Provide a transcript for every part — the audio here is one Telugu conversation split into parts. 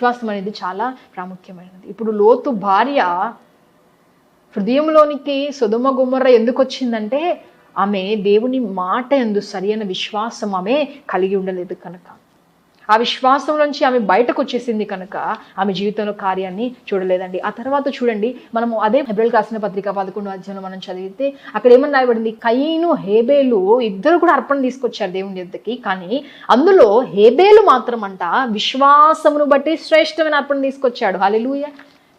విశ్వాసం అనేది చాలా ప్రాముఖ్యమైనది. ఇప్పుడు లోతు భార్య హృదయంలోనికి సుధుమ గుమ్మర్ర ఎందుకు వచ్చిందంటే ఆమె దేవుని మాట ఎందు సరైన విశ్వాసం ఆమె కలిగి ఉండలేదు కనుక. ఆ విశ్వాసం నుంచి ఆమె బయటకు వచ్చేసింది కనుక ఆమె జీవితంలో కార్యాన్ని చూడలేదండి. ఆ తర్వాత చూడండి మనము అదే హెబ్రిల్ రాసిన పత్రిక పదకొండు అధ్యాయంలో మనం చదివితే అక్కడ ఏమని రాయబడింది? కయ్యను హేబేలు ఇద్దరు కూడా అర్పణ తీసుకొచ్చారు దేవుని ఎద్దకి కానీ అందులో హేబేలు మాత్రం అంట విశ్వాసమును బట్టి శ్రేష్టమైన అర్పణ తీసుకొచ్చాడు. హాలెలూయ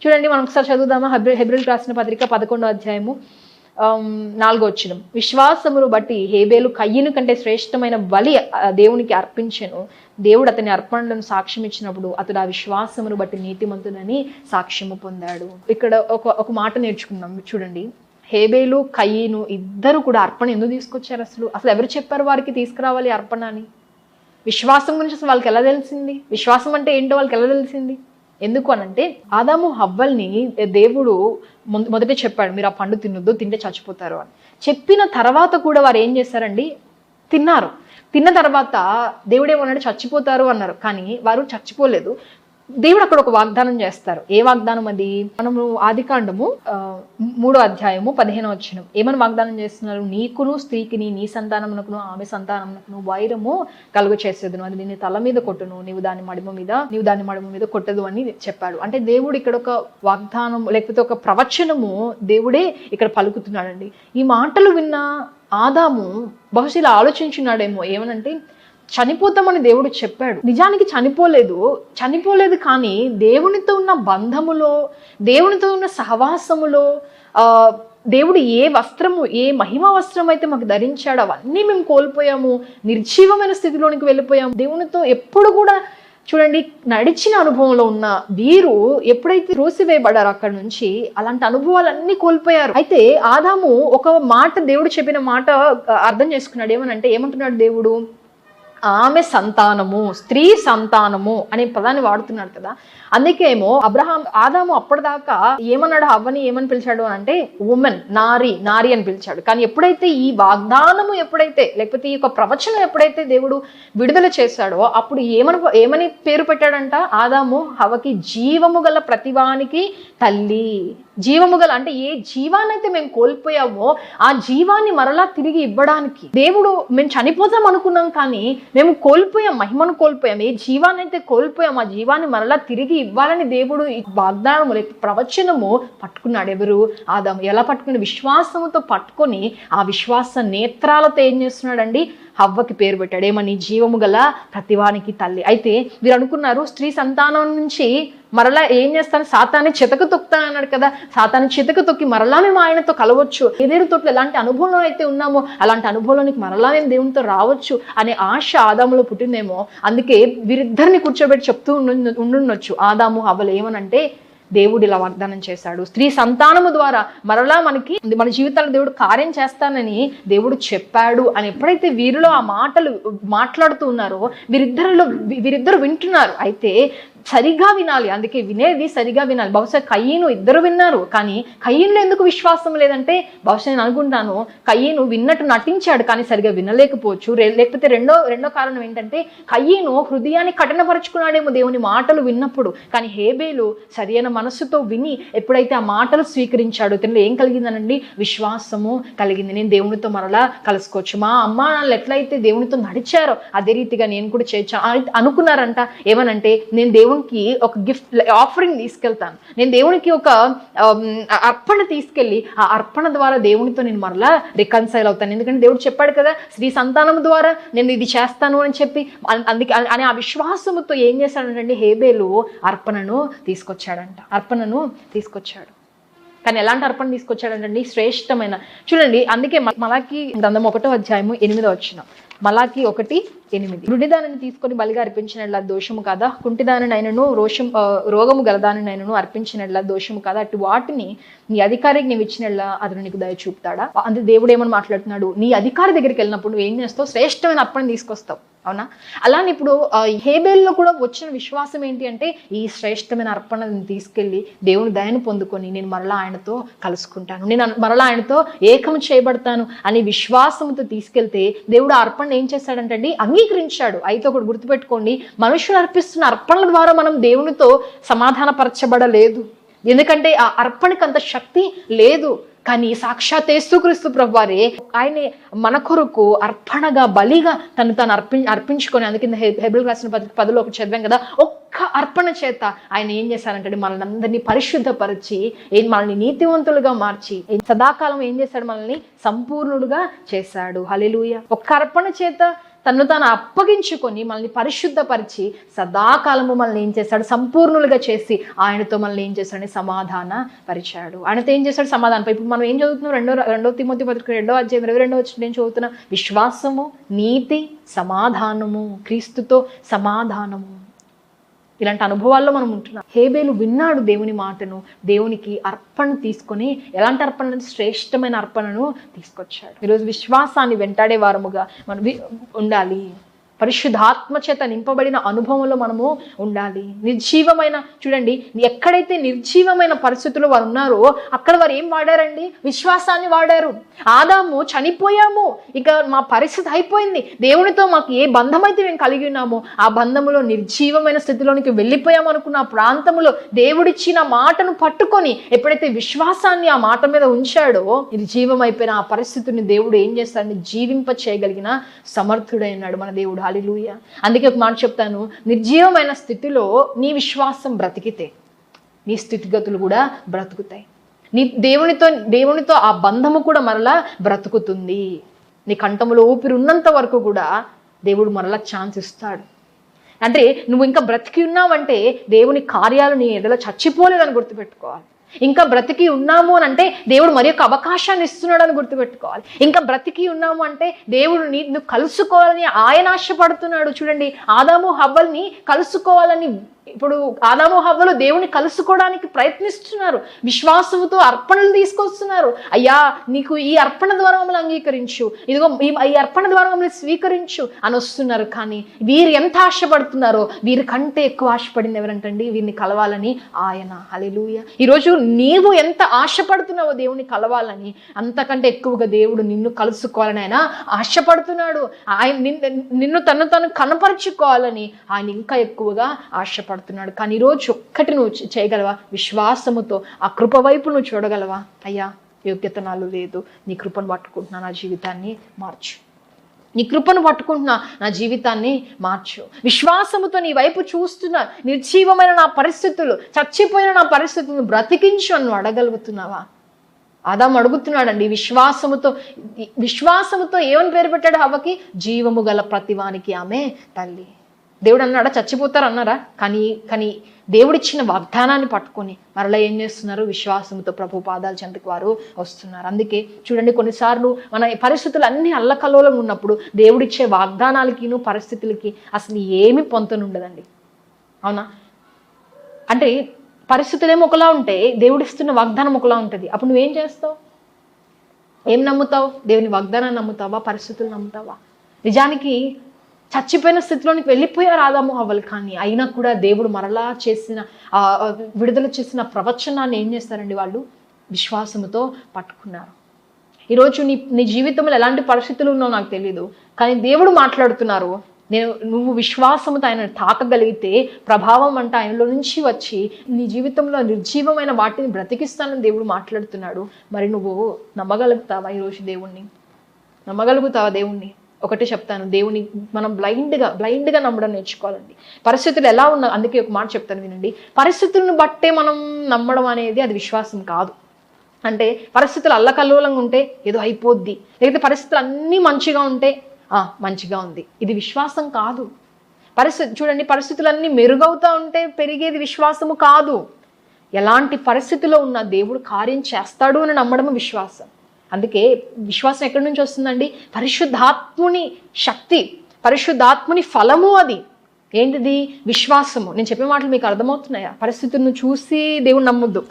చూడండి మనం ఒకసారి చదువుదామా? హెబ్రిల్ హెబ్రిల్ రాసిన పత్రిక పదకొండో అధ్యాయము. నాలుగో వచ్చిన విశ్వాసమును బట్టి హేబేలు కయ్యను కంటే శ్రేష్టమైన బలి దేవునికి అర్పించను. దేవుడు అతని అర్పణలను సాక్ష్యం ఇచ్చినప్పుడు అతడు ఆ విశ్వాసమును బట్టి నీతిమంతుడని సాక్ష్యము పొందాడు. ఇక్కడ ఒక ఒక మాట నేర్చుకున్నాం చూడండి. హేబేలు కయ్యను ఇద్దరు కూడా అర్పణ ఎందుకు తీసుకొచ్చారు అసలు? అసలు ఎవరు చెప్పారు వారికి తీసుకురావాలి అర్పణ అని? విశ్వాసం గురించి అసలు వాళ్ళకి ఎలా తెలిసింది? విశ్వాసం అంటే ఏంటో వాళ్ళకి ఎలా తెలిసింది? ఎందుకు అనంటే ఆదాము హవ్వల్ని దేవుడు మొదట చెప్పాడు మీరు ఆ పండు తినొద్దు తింటే చచ్చిపోతారు అని. చెప్పిన తర్వాత కూడా వారు ఏం చేశారండి తిన్నారు. తిన్న తర్వాత దేవుడు ఏమన్నాడు చచ్చిపోతారు అన్నారు. కానీ వారు చచ్చిపోలేదు. దేవుడు అక్కడ ఒక వాగ్దానం చేస్తారు. ఏ వాగ్దానం అది? మనము ఆదికాండము మూడో అధ్యాయము పదిహేనో వచ్చిన ఏమని వాగ్దానం చేస్తున్నారు? నీకును స్త్రీకిని నీ సంతానమునకును ఆమె సంతానమునకును వైరము కలుగు చేసేదును. అది నీ తల మీద కొట్టును. నీవు దాని మడిమ మీద నీవు దాని మడిమ మీద కొట్టదు అని చెప్పాడు. అంటే దేవుడు ఇక్కడ ఒక వాగ్దానం లేకపోతే ఒక ప్రవచనము దేవుడే ఇక్కడ పలుకుతున్నాడండి. ఈ మాటలు విన్న ఆదాము బహుశా ఇలా ఆలోచించున్నాడేమో. ఏమనంటే చనిపోతామని దేవుడు చెప్పాడు. నిజానికి చనిపోలేదు. చనిపోలేదు కానీ దేవునితో ఉన్న బంధములో దేవునితో ఉన్న సహవాసములో దేవుడు ఏ వస్త్రము ఏ మహిమ వస్త్రం అయితే మాకు ధరించాడు అవన్నీ మేము కోల్పోయాము. నిర్జీవమైన స్థితిలోనికి వెళ్ళిపోయాము. దేవునితో ఎప్పుడు కూడా చూడండి నడిచిన అనుభవంలో ఉన్న వీరు ఎప్పుడైతే రోసివేయబడారు అక్కడ నుంచి అలాంటి అనుభవాలన్నీ కోల్పోయారు. అయితే ఆదాము ఒక మాట దేవుడు చెప్పిన మాట అర్థం చేసుకున్నాడు. ఏమనంటే ఏమంటున్నాడు దేవుడు? ఆమె సంతానము స్త్రీ సంతానము అనే పదాన్ని వాడుతున్నాడు కదా. అందుకేమో అబ్రహాం ఆదాము అప్పటిదాకా ఏమన్నాడు అవ్వని ఏమని పిలిచాడు అంటే ఉమెన్ నారి నారి అని పిలిచాడు. కానీ ఎప్పుడైతే ఈ వాగ్దానము ఎప్పుడైతే లేకపోతే ఈ యొక్క ప్రవచనం ఎప్పుడైతే దేవుడు విడుదల చేశాడో అప్పుడు ఏమని ఏమని పేరు పెట్టాడంట? ఆదాము హవకి జీవము గల ప్రతివానికి తల్లి జీవము గల అంటే ఏ జీవాన్నైతే మేము కోల్పోయామో ఆ జీవాన్ని మరలా తిరిగి ఇవ్వడానికి దేవుడు మేము చనిపోతాం అనుకున్నాం కానీ మేము కోల్పోయాం మహిమను కోల్పోయాం. ఏ జీవానైతే కోల్పోయాం ఆ జీవాన్ని మరలా తిరిగి ఇవ్వాలని దేవుడు ఈ వాగ్దానము లేక ప్రవచనము పట్టుకున్నాడు ఎవరు? ఆదాము. ఎలా పట్టుకుని? విశ్వాసముతో పట్టుకొని ఆ విశ్వాస నేత్రాలతో ఏం చేస్తున్నాడండి? హవ్వకి పేరు పెట్టాడు. ఏమని? జీవము గల ప్రతివానికి తల్లి. అయితే వీరు అనుకున్నారు స్త్రీ సంతానం నుంచి మరలా ఏం చేస్తాను? సాతాన్ని చితక తొక్కుతాను అన్నాడు కదా. సాతాన్ని చితక తొక్కి మరలా మేము ఆయనతో కలవచ్చు. ఏదేరు తోటలో ఎలాంటి అనుభవంలో అయితే ఉన్నామో అలాంటి అనుభవంలోనికి మరలా మేము దేవునితో రావచ్చు అనే ఆశ ఆదాములో పుట్టిందేమో. అందుకే వీరిద్దరిని కూర్చోబెట్టి చెప్తూ ఉండు ఉండుండొచ్చు. ఆదాము అవ్వలు ఏమనంటే దేవుడు ఇలా వాగ్దానం చేశాడు. స్త్రీ సంతానము ద్వారా మరలా మనకి మన జీవితాల్లో దేవుడు కార్యం చేస్తానని దేవుడు చెప్పాడు అని ఎప్పుడైతే వీరిలో ఆ మాటలు మాట్లాడుతూ ఉన్నారో వీరిద్దరిలో వీరిద్దరు వింటున్నారు అయితే సరిగా వినాలి. అందుకే వినేది సరిగా వినాలి. బహుశా కయ్యను ఇద్దరు విన్నారు కానీ కయ్యనులో ఎందుకు విశ్వాసం లేదంటే బహుశా నేను అనుకుంటాను కయ్యను విన్నట్టు నటించాడు కానీ సరిగా వినలేకపోవచ్చు. లేకపోతే రెండో రెండో కారణం ఏంటంటే కయ్యను హృదయాన్ని కఠినపరుచుకున్నాడేమో దేవుని మాటలు విన్నప్పుడు కానీ హేబేలు సరైన మనసుతో విని ఎప్పుడైతే ఆ మాటలు స్వీకరించాడో తనలో ఏం కలిగిందనండి? విశ్వాసము కలిగింది. నేను దేవునితో మరలా కలుసుకోవచ్చు. మా అమ్మ నాన్నలు ఎట్లయితే దేవునితో నడిచారో అదే రీతిగా నేను కూడా చేర్చా అనుకున్నారంట. ఏమనంటే నేను దేవునికి ఒక గిఫ్ట్ ఆఫరింగ్ తీసుకెళ్తాను. నేను దేవునికి ఒక um, అర్పణ తీసుకెళ్ళి ఆ అర్పణ ద్వారా దేవునితో నేను మరలా రికన్సైల్ అవుతాను. ఎందుకంటే దేవుడు చెప్పాడు కదా స్త్రీ సంతానం ద్వారా నేను ఇది చేస్తాను అని చెప్పి అందుకే అని ఆ విశ్వాసముతో ఏం చేశాడంటే హేబేలు అర్పణను తీసుకొచ్చాడంట. అర్పణను తీసుకొచ్చాడు. కానీ ఎలాంటి అర్పణ తీసుకొచ్చాడంటండి శ్రేష్టమైన. చూడండి అందుకే మలాకి గ్రంథం ఒకటో అధ్యాయము ఎనిమిదో వచ్చిన మలాకి ఒకటి ఎనిమిది. గుడ్డిదానిని తీసుకొని బలిగా అర్పించినట్ల దోషము కదా? కుంటిదానిని రోషం రోగము గలదానినైనను అర్పించినట్ల దోషము కదా? అటు వాటిని నీ అధికారికి నీవు ఇచ్చినట్ల అతను నీకు దయ చూపుతాడా? అంటే దేవుడు ఏమని మాట్లాడుతున్నాడు? నీ అధికారి దగ్గరికి వెళ్ళినప్పుడు నువ్వు ఏం చేస్తావు? శ్రేష్టమైన అప్పని తీసుకొస్తావు. అవునా? అలానే ఇప్పుడు హేబేల్లో కూడా వచ్చిన విశ్వాసం ఏంటి అంటే ఈ శ్రేష్టమైన అర్పణను తీసుకెళ్ళి దేవుని దయను పొందుకొని నేను మరలా ఆయనతో కలుసుకుంటాను. నేను మరలా ఆయనతో ఏకం చేయబడతాను అనే విశ్వాసంతో తీసుకెళ్తే దేవుడు ఆ అర్పణ ఏం చేశాడంటే అండి అంగీకరించాడు. అయితే ఒకటి గుర్తుపెట్టుకోండి మనుషులు అర్పిస్తున్న అర్పణల ద్వారా మనం దేవునితో సమాధానపరచబడలేదు. ఎందుకంటే ఆ అర్పణకి అంత శక్తి లేదు. కానీ సాక్షాత్ యేసుక్రీస్తు ప్రభు వారే ఆయనే మన కొరకు అర్పణగా బలిగా తను తను అర్పి అర్పించుకొని అందుకే హెబిల్ రాసిన పత్రిక పదిలో ఒకటి చదివాం కదా ఒక్క అర్పణ చేత ఆయన ఏం చేశారంటే మనల్ని అందరినీ పరిశుద్ధపరిచి ఏం మనల్ని నీతివంతులుగా మార్చి ఏం సదాకాలం ఏం చేశాడు మనల్ని సంపూర్ణుడుగా చేశాడు. హలెలూయ ఒక్క అర్పణ చేత తను తాను అప్పగించుకొని మనల్ని పరిశుద్ధపరిచి సదాకాలము మనల్ని ఏం చేశాడు సంపూర్ణులుగా చేసి ఆయనతో మనల్ని ఏం చేశాడు సమాధాన పరిచాడు. ఆయనతో ఏం చేశాడు సమాధానం ఇప్పుడు మనం ఏం చదువుతున్నాం? రెండో రెండో తిమ్మతి పత్రిక రెండో అధ్యాయం ఇరవై రెండో వచ్చి నేను చదువుతున్నా. విశ్వాసము నీతి సమాధానము క్రీస్తుతో సమాధానము. ఇలాంటి అనుభవాల్లో మనం ఉంటున్నాం. హేబేలు విన్నాడు దేవుని మాటను దేవునికి అర్పణ తీసుకొని ఎలాంటి అర్పణ శ్రేష్టమైన అర్పణను తీసుకొచ్చాడు. ఈరోజు విశ్వాసాన్ని వెంటాడే వారముగా మనం వి- ఉండాలి. పరిశుద్ధాత్మ చేత నింపబడిన అనుభవంలో మనము ఉండాలి. నిర్జీవమైన చూడండి ఎక్కడైతే నిర్జీవమైన పరిస్థితులు వారు ఉన్నారో అక్కడ వారు ఏం వాడారండి? విశ్వాసాన్ని వాడారు. ఆదాము చనిపోయాము. ఇక మా పరిస్థితి అయిపోయింది. దేవునితో మాకు ఏ బంధం అయితే మేము కలిగి ఉన్నామో ఆ బంధములో నిర్జీవమైన స్థితిలోనికి వెళ్ళిపోయాము అనుకున్న ఆ ప్రాంతంలో దేవుడిచ్చిన మాటను పట్టుకొని ఎప్పుడైతే విశ్వాసాన్ని ఆ మాట మీద ఉంచాడో నిర్జీవం అయిపోయిన ఆ పరిస్థితిని దేవుడు ఏం చేస్తాడని జీవింప చేయగలిగిన సమర్థుడైనాడు మన దేవుడు. హాలిలూయ అందుకే ఒక మాట చెప్తాను. నిర్జీవమైన స్థితిలో నీ విశ్వాసం బ్రతికితే నీ స్థితిగతులు కూడా బ్రతుకుతాయి. నీ దేవునితో దేవునితో ఆ బంధము కూడా మరలా బ్రతుకుతుంది. నీ కంఠములో ఊపిరి ఉన్నంత వరకు కూడా దేవుడు మరలా ఛాన్స్ ఇస్తాడు. అంటే నువ్వు ఇంకా బ్రతికి ఉన్నావంటే దేవుని కార్యాలు నీ ఎడల చచ్చిపోలేదని గుర్తుపెట్టుకోవాలి. ఇంకా బ్రతికి ఉన్నాము అని అంటే దేవుడు మరి యొక్క అవకాశాన్ని ఇస్తున్నాడు అని గుర్తుపెట్టుకోవాలి. ఇంకా బ్రతికి ఉన్నాము అంటే దేవుడు నీ కలుసుకోవాలని ఆయన ఆశపడుతున్నాడు. చూడండి ఆదాము హవ్వల్ని కలుసుకోవాలని ఇప్పుడు ఆదాము హవ్వలు దేవుని కలుసుకోవడానికి ప్రయత్నిస్తున్నారు. విశ్వాసముతో అర్పణలు తీసుకొస్తున్నారు. అయ్యా నీకు ఈ అర్పణ ద్వారా మమ్మల్ని అంగీకరించు. ఇదిగో ఈ- అర్పణ ద్వారా మమ్మల్ని స్వీకరించు అని వస్తున్నారు. కానీ వీరు ఎంత ఆశపడుతున్నారో వీరి కంటే ఎక్కువ ఆశపడింది ఎవరంటండి? వీరిని కలవాలని ఆయన. అలెలుయ ఈరోజు నీవు ఎంత ఆశపడుతున్నావో దేవుని కలవాలని అంతకంటే ఎక్కువగా దేవుడు నిన్ను కలుసుకోవాలని ఆయన ఆశపడుతున్నాడు. ఆయన నిన్ను నిన్ను తను తను కనపరుచుకోవాలని ఆయన ఇంకా ఎక్కువగా ఆశపడుతున్నాడు. కానీ ఈరోజు ఒక్కటి నువ్వు చేయగలవా? విశ్వాసముతో ఆ కృప వైపు నువ్వు చూడగలవా? అయ్యా యోగ్యత నాలో లేదు. నీ కృపను పట్టుకుంటున్నా నా జీవితాన్ని మార్చు. నీ కృపను పట్టుకుంటున్నా నా జీవితాన్ని మార్చు. విశ్వాసముతో నీ వైపు చూస్తున్న నిర్జీవమైన నా పరిస్థితులు చచ్చిపోయిన నా పరిస్థితులను బ్రతికించు అని అడగలుగుతున్నావా? ఆదాం అడుగుతున్నాడండి విశ్వాసముతో విశ్వాసముతో ఏమని పేరు పెట్టాడు హవ్వకి? జీవము గల ప్రతివానికి ఆమె తల్లి. దేవుడు అన్నాడా చచ్చిపోతారు అన్నారా కానీ కానీ దేవుడిచ్చిన వాగ్దానాన్ని పట్టుకొని మరలా ఏం చేస్తున్నారు? విశ్వాసంతో ప్రభు పాదాల చెంతకు వారు వస్తున్నారు. అందుకే చూడండి కొన్నిసార్లు మన పరిస్థితులు అన్ని అల్లకల్లోలం ఉన్నప్పుడు దేవుడిచ్చే వాగ్దానాలకిను పరిస్థితులకి అసలు ఏమి పొంతనుండదండి. అవునా? అంటే పరిస్థితులు ఏమో ఒకలా ఉంటే దేవుడిస్తున్న వాగ్దానం ఒకలా ఉంటుంది. అప్పుడు నువ్వేం చేస్తావు? ఏం నమ్ముతావు? దేవుని వాగ్దానాన్ని నమ్ముతావా? పరిస్థితులు నమ్ముతావా? నిజానికి చచ్చిపోయిన స్థితిలోనికి వెళ్ళిపోయారు ఆదాము అవ్వలు కానీ అయినా కూడా దేవుడు మరలా చేసిన విడుదల చేసిన ప్రవచనాన్ని ఏం చేస్తారండి వాళ్ళు? విశ్వాసముతో పట్టుకున్నారు. ఈరోజు నీ నీ జీవితంలో ఎలాంటి పరిస్థితులు ఉన్నావు నాకు తెలియదు కానీ దేవుడు మాట్లాడుతున్నారు నేను నువ్వు విశ్వాసంతో ఆయన తాకగలిగితే ప్రభావం అంటే ఆయనలో నుంచి వచ్చి నీ జీవితంలో నిర్జీవమైన వాటిని బ్రతికిస్తానని దేవుడు మాట్లాడుతున్నాడు. మరి నువ్వు నమ్మగలుగుతావా ఈరోజు దేవుణ్ణి? నమ్మగలుగుతావా దేవుణ్ణి? ఒకటే చెప్తాను. దేవుని మనం బ్లైండ్గా బ్లైండ్గా నమ్మడం నేర్చుకోవాలండి. పరిస్థితులు ఎలా ఉన్నా అందుకే ఒక మాట చెప్తాను వినండి. పరిస్థితులను బట్టే మనం నమ్మడం అనేది అది విశ్వాసం కాదు. అంటే పరిస్థితులు అల్లకల్లోలంగా ఉంటే ఏదో అయిపోద్ది. లేకపోతే పరిస్థితులు అన్నీ మంచిగా ఉంటే "ఆ, మంచిగా ఉంది. ఇది విశ్వాసం కాదు. పరిస్థితి చూడండి పరిస్థితులన్నీ మెరుగవుతా ఉంటే పెరిగేది విశ్వాసము కాదు. ఎలాంటి పరిస్థితిలో ఉన్న దేవుడు కార్యం చేస్తాడు అని నమ్మడం విశ్వాసం. అందుకే విశ్వాసం ఎక్కడి నుంచి వస్తుందండి? పరిశుద్ధాత్ముని శక్తి పరిశుద్ధాత్ముని ఫలము అది. ఏంటిది? విశ్వాసము. నేను చెప్పే మాటలు మీకు అర్థమవుతున్నాయా? పరిస్థితులను చూసి దేవుడు నమ్మొద్దు.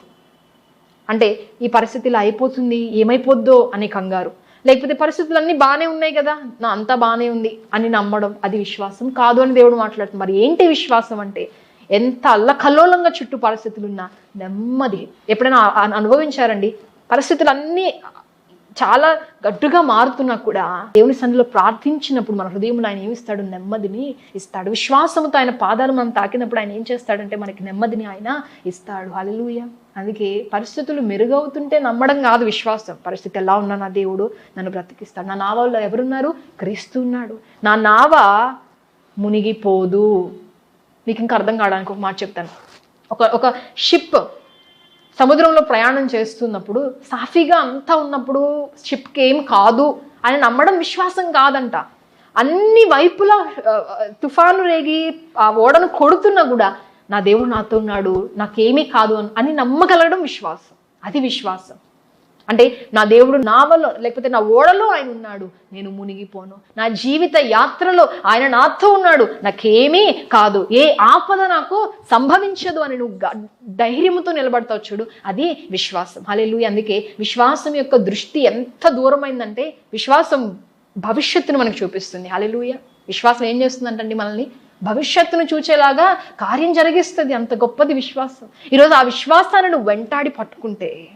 అంటే ఈ పరిస్థితి ఇలా అయిపోతుంది ఏమైపోద్దో అనే కంగారు. లేకపోతే పరిస్థితులు అన్నీ బాగానే ఉన్నాయి కదా? నా అంతా బాగానే ఉంది అని నమ్మడం అది విశ్వాసం కాదు అని దేవుడు మాట్లాడుతుంది మరి ఏంటి విశ్వాసం అంటే? ఎంత అల్లకల్లోలంగా చుట్టూ పరిస్థితులున్నా నెమ్మది. ఎప్పుడైనా అనుభవించారండి? పరిస్థితులు అన్నీ చాలా గట్టుగా మారుతున్నా కూడా దేవుని సన్నిలో ప్రార్థించినప్పుడు మన హృదయంలో ఆయన ఏమిస్తాడు? నెమ్మదిని ఇస్తాడు. విశ్వాసంతో ఆయన పాదాలు మనం తాకినప్పుడు ఆయన ఏం చేస్తాడంటే మనకి నెమ్మదిని ఆయన ఇస్తాడు. అలలుయ అందుకే పరిస్థితులు మెరుగవుతుంటే నమ్మడం కాదు విశ్వాసం. పరిస్థితి ఎలా ఉన్నా నా దేవుడు నన్ను బ్రతికిస్తాడు. నా నావల్లో ఎవరున్నారు? క్రీస్తు ఉన్నాడు. నా నావ మునిగిపోదు. మీకు ఇంకా అర్థం కావడానికి ఒక మాట చెప్తాను. ఒక ఒక షిప్ సముద్రంలో ప్రయాణం చేస్తున్నప్పుడు సాఫీగా అంతా ఉన్నప్పుడు షిప్కి ఏం కాదు అని నమ్మడం విశ్వాసం కాదంట. అన్ని వైపులా తుఫాను రేగి ఆ ఓడను కొడుతున్నా కూడా నా దేవుడు నాతో ఉన్నాడు నాకేమీ కాదు అని- అని నమ్మగలగడం విశ్వాసం. అది విశ్వాసం. అంటే నా దేవుడు నావలో లేకపోతే నా ఓడలో ఆయన ఉన్నాడు నేను మునిగిపోను. నా జీవిత యాత్రలో ఆయన నాతో ఉన్నాడు నాకేమీ కాదు. ఏ ఆపద నాకు సంభవించదు అని నువ్వు ధైర్యంతో ధైర్యముతో నిలబడతావు చూడు అది విశ్వాసం. అలెలు అందుకే విశ్వాసం యొక్క దృష్టి ఎంత దూరమైందంటే విశ్వాసం భవిష్యత్తును మనకు చూపిస్తుంది. అలెలుయ విశ్వాసం ఏం చేస్తుందంటండి మనల్ని? భవిష్యత్తును చూచేలాగా కార్యం జరిగిస్తుంది. అంత గొప్పది విశ్వాసం. ఈరోజు ఆ విశ్వాసాన్ని నువ్వు వెంటాడి పట్టుకుంటే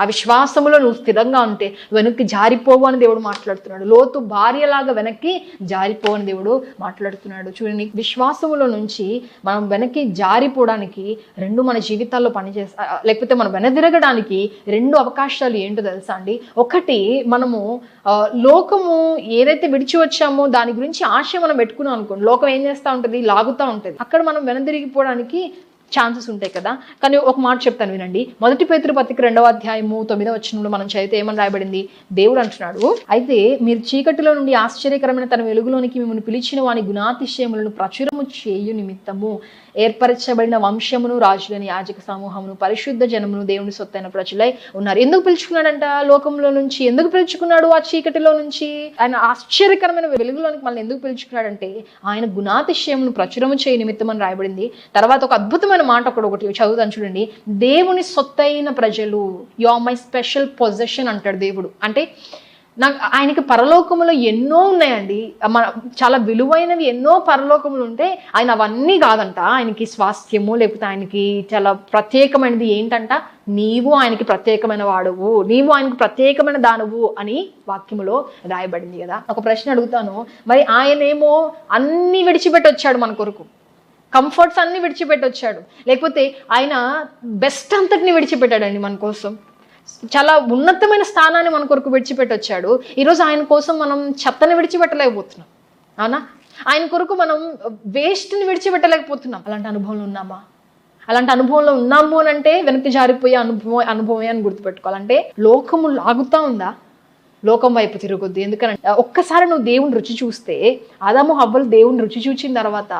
ఆ విశ్వాసములో నువ్వు స్థిరంగా ఉంటే వెనక్కి జారిపోవు అని దేవుడు మాట్లాడుతున్నాడు. లోతు భార్యలాగా వెనక్కి జారిపోవని దేవుడు మాట్లాడుతున్నాడు. చూడండి విశ్వాసములో నుంచి మనం వెనక్కి జారిపోవడానికి రెండు మన జీవితాల్లో పనిచేస్తా లేకపోతే మనం వెనదిరగడానికి రెండు అవకాశాలు ఏంటో తెలుసా అండి? ఒకటి మనము లోకము ఏదైతే విడిచి వచ్చామో దాని గురించి ఆశ మనం పెట్టుకున్నాం అనుకోండి. లోకం ఏం చేస్తూ ఉంటుంది? లాగుతూ ఉంటుంది. అక్కడ మనం వెనదిరిగిపోవడానికి ఛాన్సెస్ ఉంటాయి కదా. కానీ ఒక మాట చెప్తాను వినండి. మొదటి పేతురు పత్రిక రెండవ అధ్యాయము తొమ్మిదవ వచనంలో మనం చదివితే ఏమని రాయబడింది? దేవుడు అంటున్నాడు అయితే మీరు చీకటిలో నుండి ఆశ్చర్యకరమైన తన వెలుగులోనికి మిమ్మల్ని పిలిచిన వాని గుణాతిశయములను ప్రచురము చేయు నిమిత్తము ఏర్పరచబడిన వంశమును రాజులని యాజక సమూహమును పరిశుద్ధ జనమును దేవుని సొత్తైన ప్రజలై ఉన్నారు. ఎందుకు పిలుచుకున్నాడంట లోకంలో నుంచి? ఎందుకు పిలుచుకున్నాడు ఆ చీకటిలో నుంచి? ఆయన ఆశ్చర్యకరమైన వెలుగులోనికి మనల్ని ఎందుకు పిలుచుకున్నాడంటే ఆయన గుణాతిశయమును ప్రచురము చేయ నిమిత్తం అని రాయబడింది. తర్వాత ఒక అద్భుతమైన మాట ఒకటి ఒకటి చదువుతాను చూడండి. దేవుని సొత్తైన ప్రజలు you are my special possession అంటాడు దేవుడు. అంటే నాకు ఆయనకి పరలోకములో ఎన్నో ఉన్నాయండి. మన చాలా విలువైనవి ఎన్నో పరలోకములు ఉంటే ఆయన అవన్నీ కాదంట. ఆయనకి స్వాస్థ్యము లేకపోతే ఆయనకి చాలా ప్రత్యేకమైనది ఏంటంట? నీవు ఆయనకి ప్రత్యేకమైన వాడువు నీవు ఆయనకి ప్రత్యేకమైన దానవు అని వాక్యములో రాయబడింది కదా. ఒక ప్రశ్న అడుగుతాను. మరి ఆయనేమో అన్ని విడిచిపెట్టి వచ్చాడు మన కొరకు. కంఫర్ట్స్ అన్ని విడిచిపెట్టొచ్చాడు. లేకపోతే ఆయన బెస్ట్ అంతటిని విడిచిపెట్టాడండి మన కోసం. చాలా ఉన్నతమైన స్థానాన్ని మన కొరకు విడిచిపెట్టొచ్చాడు. ఈరోజు ఆయన కోసం మనం చెత్తని విడిచిపెట్టలేకపోతున్నాం. అవునా? ఆయన కొరకు మనం వేస్ట్ని విడిచిపెట్టలేకపోతున్నాం. అలాంటి అనుభవంలో ఉన్నామా? అలాంటి అనుభవంలో ఉన్నాము అని అంటే వెనక్కి జారిపోయే అనుభవం అనుభవమే అని గుర్తుపెట్టుకోవాలంటే లోకము లాగుతా ఉందా? లోకం వైపు తిరగొద్దు. ఎందుకంటే ఒక్కసారి నువ్వు దేవుని రుచి చూస్తే ఆదాము హవ్వలు దేవుని రుచి చూచిన తర్వాత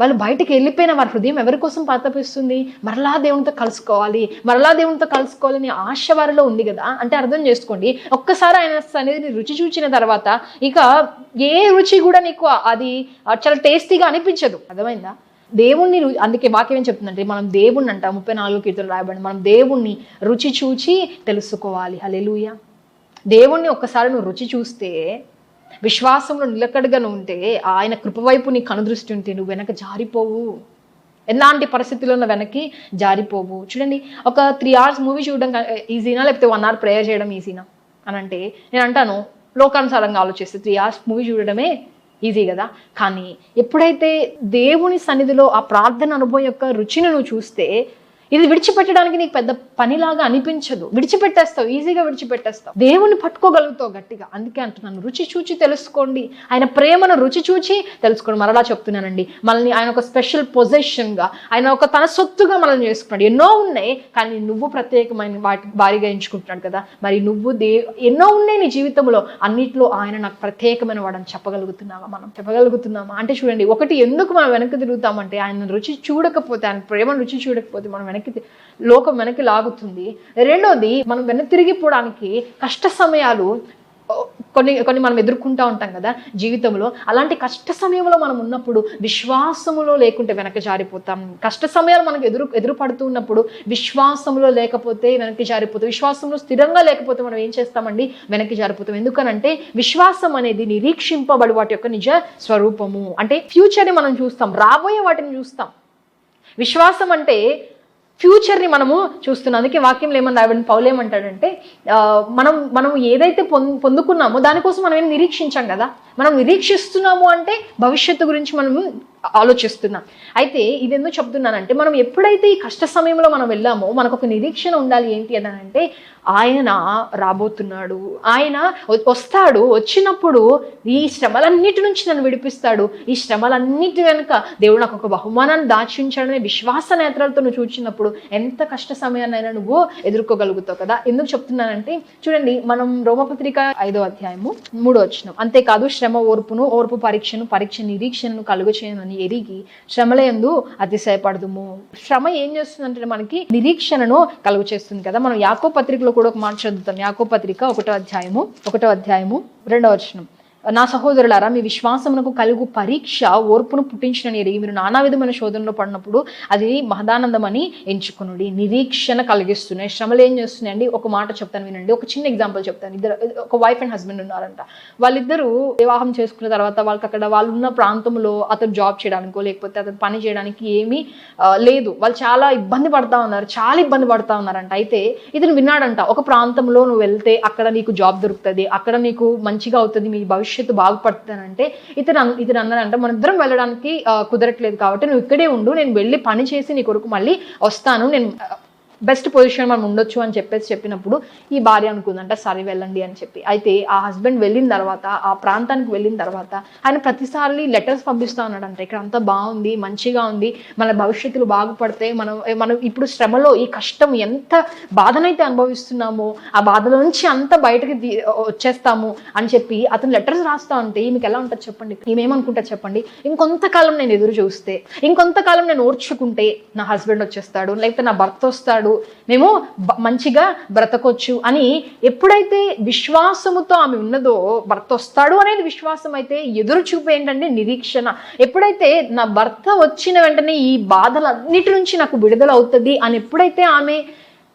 వాళ్ళు బయటికి వెళ్ళిపోయిన వారి హృదయం ఎవరి కోసం పాతపిస్తుంది? మరలా దేవునితో కలుసుకోవాలి. మరలా దేవునితో కలుసుకోవాలని ఆశ వారిలో ఉంది కదా? అంటే అర్థం చేసుకోండి. ఒక్కసారి ఆయన సన్నిధిని రుచి చూచిన తర్వాత ఇక ఏ రుచి కూడా నీకు అది చాలా టేస్టీగా అనిపించదు. అర్థమైందా? దేవుణ్ణి అందుకే వాక్యం ఏం చెప్తుందంటే మనం దేవుణ్ణి అంట. ముప్పై నాలుగు కీర్తనలు రాయబడి మనం దేవుణ్ణి రుచి చూచి తెలుసుకోవాలి. హల్లెలూయా. దేవుణ్ణి ఒక్కసారి నువ్వు రుచి చూస్తే విశ్వాసంలో నిలకడగా ఉంటే ఆయన కృపవైపు నీ కనుదృష్టి ఉంటే నువ్వు వెనక జారిపోవు. ఎలాంటి పరిస్థితుల్లో వెనక్కి జారిపోవు. చూడండి ఒక త్రీ అవర్స్ మూవీ చూడడం ఈజీనా లేకపోతే వన్ అవర్ ప్రేయర్ చేయడం ఈజీనా అని అంటే నేను అంటాను లోకానుసారంగా ఆలోచిస్తే త్రీ అవర్స్ మూవీ చూడడమే ఈజీ కదా? కానీ ఎప్పుడైతే దేవుని సన్నిధిలో ఆ ప్రార్థన అనుభవం యొక్క రుచిని నువ్వు చూస్తే ఇది విడిచిపెట్టడానికి నీకు పెద్ద పనిలాగా అనిపించదు. విడిచిపెట్టేస్తావు ఈజీగా విడిచిపెట్టేస్తావు. దేవుని పట్టుకోగలుగుతావు గట్టిగా. అందుకే అంటున్నాను రుచి చూచి తెలుసుకోండి. ఆయన ప్రేమను రుచి చూచి తెలుసుకోండి. మరలా చెప్తున్నానండి మనల్ని ఆయన ఒక స్పెషల్ పొజిషన్గా ఆయన ఒక తన సొత్తుగా మనల్ని చేసుకున్నాడు. ఎన్నో ఉన్నాయి కానీ నువ్వు ప్రత్యేకమైన వాటి వారిగా ఎంచుకుంటున్నాడు కదా. మరి నువ్వు దే ఎన్నో ఉన్నాయి నీ జీవితంలో అన్నిట్లో ఆయన నాకు ప్రత్యేకమైన వాడని చెప్పగలుగుతున్నావా మనం? చెప్పగలుగుతున్నామా? అంటే చూడండి ఒకటి ఎందుకు మనం వెనక్కి తిరుగుతామంటే ఆయన రుచి చూడకపోతే ఆయన ప్రేమను రుచి చూడకపోతే మనం వెనక్కి లోకం వెనక్కి లాగుతుంది. రెండోది మనం వెనక్కి తిరిగిపోవడానికి కష్ట సమయాలు కొన్ని కొన్ని మనం ఎదుర్కొంటూ ఉంటాం కదా జీవితంలో. అలాంటి కష్ట సమయంలో మనం ఉన్నప్పుడు విశ్వాసములో లేకుంటే వెనక్కి జారిపోతాం. కష్ట సమయాలు మనకు ఎదురు ఎదురుపడుతూ ఉన్నప్పుడు విశ్వాసంలో లేకపోతే వెనక్కి జారిపోతాం. విశ్వాసంలో స్థిరంగా లేకపోతే మనం ఏం చేస్తామండి? వెనక్కి జారిపోతాం. ఎందుకనంటే విశ్వాసం అనేది నిరీక్షింపబడి వాటి యొక్క నిజ స్వరూపము. అంటే ఫ్యూచర్ని మనం చూస్తాం. రాబోయే వాటిని చూస్తాం. విశ్వాసం అంటే ఫ్యూచర్ని మనము చూస్తున్నాం. అందుకే వాక్యంలో ఏమన్నా రాయబడిన పౌలు ఏమంటాడంటే మనం మనం ఏదైతే పొందుకున్నామో దానికోసం మనం ఏం నిరీక్షించాం కదా? మనం నిరీక్షిస్తున్నాము అంటే భవిష్యత్తు గురించి మనం ఆలోచిస్తున్నాం. అయితే ఇది ఎందుకు చెప్తున్నానంటే మనం ఎప్పుడైతే ఈ కష్ట సమయంలో మనం వెళ్ళామో మనకు ఒక నిరీక్షణ ఉండాలి ఏంటి అని అంటే ఆయన రాబోతున్నాడు. ఆయన వస్తాడు వచ్చినప్పుడు ఈ శ్రమలన్నిటి నుంచి నన్ను విడిపిస్తాడు. ఈ శ్రమలన్నిటి వెనుక దేవుడు నాకు ఒక బహుమానాన్ని దాచించాడనే విశ్వాస నేత్రాలతో నువ్వు చూచినప్పుడు ఎంత కష్ట సమయాన్నైనా నువ్వు ఎదుర్కోగలుగుతావు కదా? ఎందుకు చెప్తున్నానంటే చూడండి మనం రోమపత్రిక ఐదో అధ్యాయము మూడో వచ్చినాం అంతేకాదు శ్రమ ఓర్పును ఓర్పు పరీక్షను పరీక్ష నిరీక్షణను కలుగు అని ఎరిగి శ్రమలయందు అతిశయపడదుము. శ్రమ ఏం చేస్తుందంటే మనకి నిరీక్షణను కలుగు చేస్తుంది కదా. మనం యాకో పత్రికలో కూడా ఒక మాట చదువుతాం. యాకో పత్రిక ఒకటో అధ్యాయము ఒకటో అధ్యాయము రెండో వచనం. నా సహోదరులారా మీ విశ్వాసమునకు కలుగు పరీక్ష ఓర్పును పుట్టించిన ఎరిగి మీరు నానా విధమైన శోధనలో పడినప్పుడు అది మహదానందమని ఎంచుకునుడి. నిరీక్షణ కలిగిస్తున్నాయి. శ్రమలు ఏం చేస్తున్నాయండి? ఒక మాట చెప్తాను వినండి. ఒక చిన్న ఎగ్జాంపుల్ చెప్తాను. ఇద్దరు ఒక వైఫ్ అండ్ హస్బెండ్ ఉన్నారంట. వాళ్ళిద్దరూ వివాహం చేసుకున్న తర్వాత వాళ్ళకి అక్కడ వాళ్ళు ఉన్న ప్రాంతంలో అతను జాబ్ చేయడానికో లేకపోతే అతను పని చేయడానికి ఏమీ లేదు. వాళ్ళు చాలా ఇబ్బంది పడతా ఉన్నారు. చాలా ఇబ్బంది పడతా ఉన్నారంట. అయితే ఇతను విన్నాడంట ఒక ప్రాంతంలో నువ్వు వెళ్తే అక్కడ నీకు జాబ్ దొరుకుతుంది. అక్కడ నీకు మంచిగా అవుతుంది. మీ భవిష్యత్ భవిష్యత్తు బాగుపడుతుందంటే ఇతను అన్- ఇతను అన్నారంట మన ఇద్దరం వెళ్ళడానికి కుదరట్లేదు కాబట్టి నువ్వు ఇక్కడే ఉండు నేను వెళ్ళి పని చేసి నీ కొరకు మళ్ళీ వస్తాను నేను బెస్ట్ పొజిషన్ మనం ఉండొచ్చు అని చెప్పేసి చెప్పినప్పుడు ఈ భార్య అనుకుందంట సరే వెళ్ళండి అని చెప్పి. అయితే ఆ హస్బెండ్ వెళ్ళిన తర్వాత ఆ ప్రాంతానికి వెళ్ళిన తర్వాత ఆయన ప్రతిసారి లెటర్స్ పంపిస్తా ఉన్నాడంట. ఇక్కడ అంతా బాగుంది మంచిగా ఉంది మన భవిష్యత్తులో బాగుపడితే మనం మనం ఇప్పుడు శ్రమలో ఈ కష్టం ఎంత బాధనైతే అనుభవిస్తున్నామో ఆ బాధలో నుంచి అంత బయటకి వచ్చేస్తాము అని చెప్పి అతను లెటర్స్ రాస్తా ఉంటే మీకు ఎలా ఉంటుంది చెప్పండి? ఈమెమనుకుంటా చెప్పండి? ఇంకొంతకాలం నేను ఎదురు చూస్తే ఇంకొంతకాలం నేను ఓర్చుకుంటే నా హస్బెండ్ వచ్చేస్తాడు లేకపోతే నా భర్త వస్తాడు మేము మంచిగా బ్రతకొచ్చు అని ఎప్పుడైతే విశ్వాసముతో ఆమె ఉన్నదో భర్త వస్తాడు అనేది విశ్వాసం అయితే ఎదురు చూపు ఏంటంటే నిరీక్షణ. ఎప్పుడైతే నా భర్త వచ్చిన వెంటనే ఈ బాధలన్నిటి నుంచి నాకు విడుదల అవుతుంది అని ఎప్పుడైతే ఆమె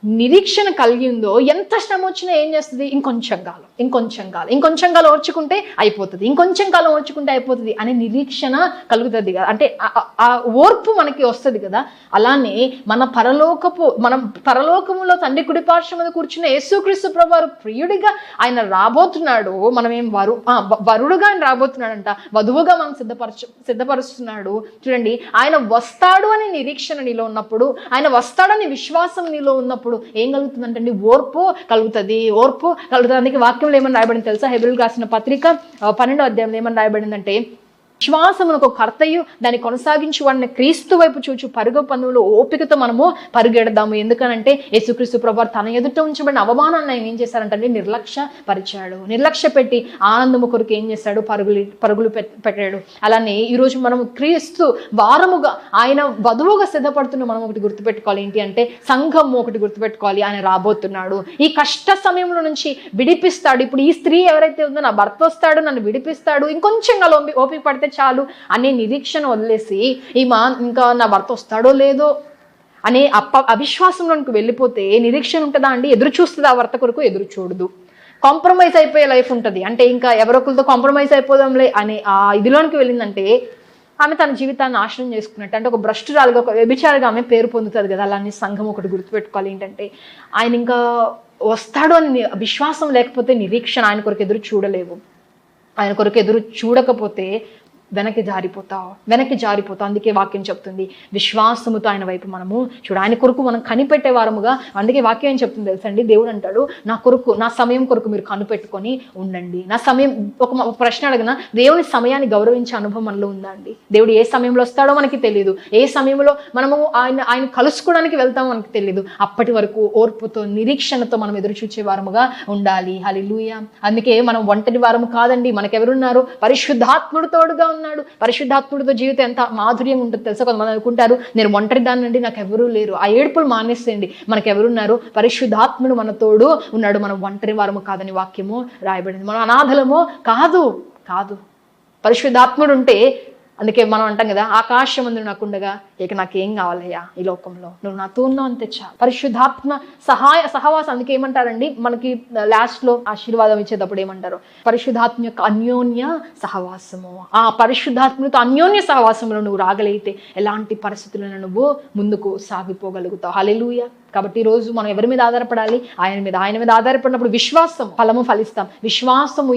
నిరీక్షణ కలిగిందో ఎంత శ్రమ వచ్చినా ఏం చేస్తుంది? ఇంకొంచెం కాలం ఇంకొంచెం కాలం ఇంకొంచెం కాలం ఓర్చుకుంటే అయిపోతుంది ఇంకొంచెం కాలం ఓర్చుకుంటే అయిపోతుంది అనే నిరీక్షణ కలుగుతుంది కదా. అంటే ఆ- ఓర్పు మనకి వస్తుంది కదా. అలానే మన పరలోకపు మనం పరలోకములో తండ్రి కుడిపార్శ్వం మీద కూర్చున్న యేసుక్రీస్తు ప్రభువారు ప్రియుడిగా ఆయన రాబోతున్నాడు. మనం ఏం వరు వరుడుగా ఆయన రాబోతున్నాడంట. వధువుగా మనం సిద్ధపరచు సిద్ధపరుస్తున్నాడు. చూడండి ఆయన వస్తాడు అనే నిరీక్షణ నీలో ఉన్నప్పుడు ఆయన వస్తాడని విశ్వాసం నీలో ఉన్నప్పుడు ఏం కలుగుతుందంటే ఓర్పు కలుగుతుంది. ఓర్పు కలుగుతుంది అందుకే వాక్యంలో ఏమని రాయబడింది తెలుసా? హెబిల్ రాసిన పత్రిక పన్నెండో అధ్యాయంలో ఏమని రాయబడిందంటే విశ్వాసమునకు కర్తయు దాన్ని కొనసాగించు వాడిని క్రీస్తు వైపు చూచు పరుగు పనులు ఓపికతో మనము పరుగెడదాము. ఎందుకనంటే యేసుక్రీస్తు ప్రభు తన ఎదుట ఉంచబడిన అవమానాన్ని ఆయన ఏం చేశారంటే నిర్లక్ష్య పరిచాడు నిర్లక్ష్య పెట్టి ఆనందము కొరకు ఏం చేశాడు? పరుగులు పరుగులు పెట్టాడు. అలానే ఈరోజు మనం క్రీస్తు వారముగా ఆయన వధువుగా సిద్ధపడుతున్న మనం ఒకటి గుర్తుపెట్టుకోవాలి. ఏంటి అంటే సంఘం ఒకటి గుర్తుపెట్టుకోవాలి. ఆయన రాబోతున్నాడు. ఈ కష్ట సమయంలో నుంచి విడిపిస్తాడు. ఇప్పుడు ఈ స్త్రీ ఎవరైతే ఉందో నా భర్త వస్తాడు నన్ను విడిపిస్తాడు. ఇంకొంచెం కాలం ఓపిక పడితే చాలు అనే నిరీక్షణ వదిలేసి ఈమె ఇంకా నా భర్త వస్తాడో లేదో? అనే అప్ప అవిశ్వాసంలోనికి వెళ్ళిపోతే నిరీక్షణ ఉంటుందా అండి? ఎదురు చూస్తుంది ఆ భర్త కొరకు ఎదురు చూడదు. కాంప్రమైజ్ అయిపోయే లైఫ్ ఉంటుంది. అంటే ఇంకా ఎవరొకరితో కాంప్రమైజ్ అయిపోదాంలే అనే ఆ ఇదిలోనికి వెళ్ళిందంటే ఆమె తన జీవితాన్ని నాశనం చేసుకున్నట్టు అంటే ఒక భ్రష్టురాలుగా ఒక వ్యభిచారిగా ఆమె పేరు పొందుతుంది కదా అలానే సంఘం ఒకటి గుర్తుపెట్టుకోవాలి ఏంటంటే ఆయన ఇంకా వస్తాడు అని విశ్వాసం లేకపోతే నిరీక్షణ ఆయన కొరకు ఎదురు చూడలేవు. ఆయన కొరకు ఎదురు చూడకపోతే వెనక్కి జారిపోతావు వెనక్కి జారిపోతావు అందుకే వాక్యం చెప్తుంది విశ్వాసముతో ఆయన వైపు మనము చూడు ఆయన కొరకు మనం కనిపెట్టే వారముగా అందుకే వాక్యం ఏం చెప్తుంది తెలుసండి దేవుడు అంటాడు నా కొరకు నా సమయం కొరకు మీరు కనిపెట్టుకొని ఉండండి. నా సమయం ఒక ప్రశ్న అడిగిన? దేవుని సమయాన్ని గౌరవించే అనుభవం మనలో ఉందండి దేవుడు ఏ సమయంలో వస్తాడో మనకి తెలియదు ఏ సమయంలో మనము ఆయన ఆయన కలుసుకోవడానికి వెళ్తామో మనకి తెలియదు అప్పటి వరకు ఓర్పుతో నిరీక్షణతో మనం ఎదురు చూచే వారముగా ఉండాలి. హలి అందుకే మనం ఒంటరి వారము కాదండి. మనకెవరున్నారు? పరిశుద్ధాత్ముడు తోడుగా ఉన్నాడు పరిశుద్ధాత్ముడితో జీవితం ఎంత మాధుర్యం ఉంటుంది తెలుసా? కొంతమంది అనుకుంటారు నేను ఒంటరి దాన్ని నాకు ఎవరూ లేరు. ఆ ఏడుపులు మానేసేయండి. మనకు ఎవరున్నారు పరిశుద్ధాత్ముడు మన తోడు ఉన్నాడు. మనం ఒంటరి వారము కాదని వాక్యము రాయబడింది. మనం అనాథలము కాదు కాదు. పరిశుద్ధాత్ముడు ఉంటే అందుకే మనం అంటాం కదా ఆకాశం ముందు నాకుండగా ఇక నాకేం కావాలయ్యా ఈ లోకంలో? నువ్వు నాతో ఉన్నావు అని తెచ్చా పరిశుద్ధాత్మ సహాయ సహవాసం అందుకే ఏమంటారండి? మనకి లాస్ట్లో ఆశీర్వాదం ఇచ్చేటప్పుడు ఏమంటారు? పరిశుద్ధాత్మ యొక్క అన్యోన్య సహవాసము. ఆ పరిశుద్ధాత్మతో అన్యోన్య సహవాసంలో నువ్వు రాగలిగితే ఎలాంటి పరిస్థితులను నువ్వు ముందుకు సాగిపోగలుగుతావు. హల్లెలూయా కాబట్టి ఈరోజు రోజు మనం ఎవరి మీద ఆధారపడాలి? ఆయన మీద. ఆయన మీద ఆధారపడినప్పుడు విశ్వాసం ఫలము ఫలిస్తాం. విశ్వాసము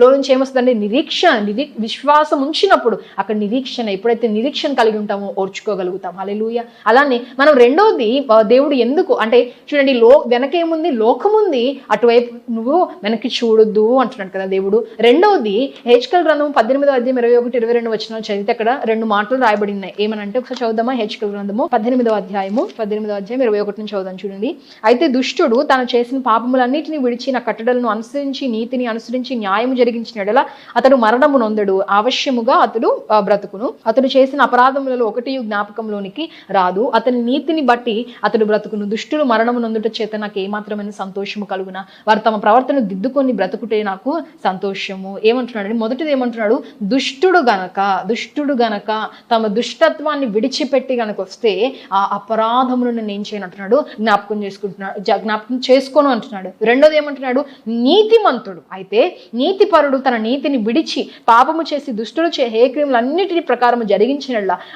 లో నుంచి ఏమొస్తుందంటే నిరీక్షణ నిరీ విశ్వాసం ఉంచినప్పుడు అక్కడ నిరీక్షణ ఎప్పుడైతే నిరీక్షణ కలిగి ఉంటామో ఓర్చుకోగలుగుతాం. అలెలుయ అలానే మనం రెండోది దేవుడు ఎందుకు? అంటే చూడండి లో వెనకేముంది లోకముంది. అటువైపు నువ్వు వెనక్కి చూడొద్దు అంటున్నాడు కదా దేవుడు. రెండోది హెచ్కల్ గ్రంథం పద్దెనిమిదో అధ్యాయం ఇరవై ఒకటి ఇరవై రెండు వచ్చిన చదివితే అక్కడ రెండు మాటలు రాయబడి ఉన్నాయి. ఏమనంటే ఒకసారి చదువుదామా? హెచ్కల్ గ్రంథము పద్దెనిమిదో అధ్యాయము పద్దెనిమిదో అధ్యాయం ఇరవై ఒకటి నుంచి చదువుదాం చూడండి. అయితే దుష్టుడు తను చేసిన పాపములన్నిటిని విడిచి నా కట్టడలను అనుసరించి నీతిని అనుసరించి న్యాయం జరిగించిన ఎడల అతడు మరణము నొందడు. అవశ్యముగా అతడు బ్రతుకును. అతడు చేసిన అపరాధములలో ఒకటి జ్ఞాపకంలోనికి రాదు. అతని నీతిని బట్టి అతడు బ్రతుకును. దుష్టుడు మరణము నొందుట చేత నాకు ఏమాత్రమైన సంతోషము కలుగున? వారు తమ ప్రవర్తన దిద్దుకొని బ్రతుకుటే నాకు సంతోషము. ఏమంటున్నాడు మొదటిది ఏమంటున్నాడు? దుష్టుడు గనక దుష్టుడు గనక తమ దుష్టత్వాన్ని విడిచిపెట్టి గనక వస్తే ఆ అపరాధమును నేను ఏం చేయను అంటున్నాడు జ్ఞాపకం చేసుకుంటున్నాడు జ్ఞాపకం చేసుకోను అంటున్నాడు. రెండోది ఏమంటున్నాడు? నీతిమంతుడు. అయితే నీతిపరుడు తన నీతిని విడిచి పాపము చేసి దుష్టులు చే హే క్రియములన్నిటిని ప్రకారము జరిగించిన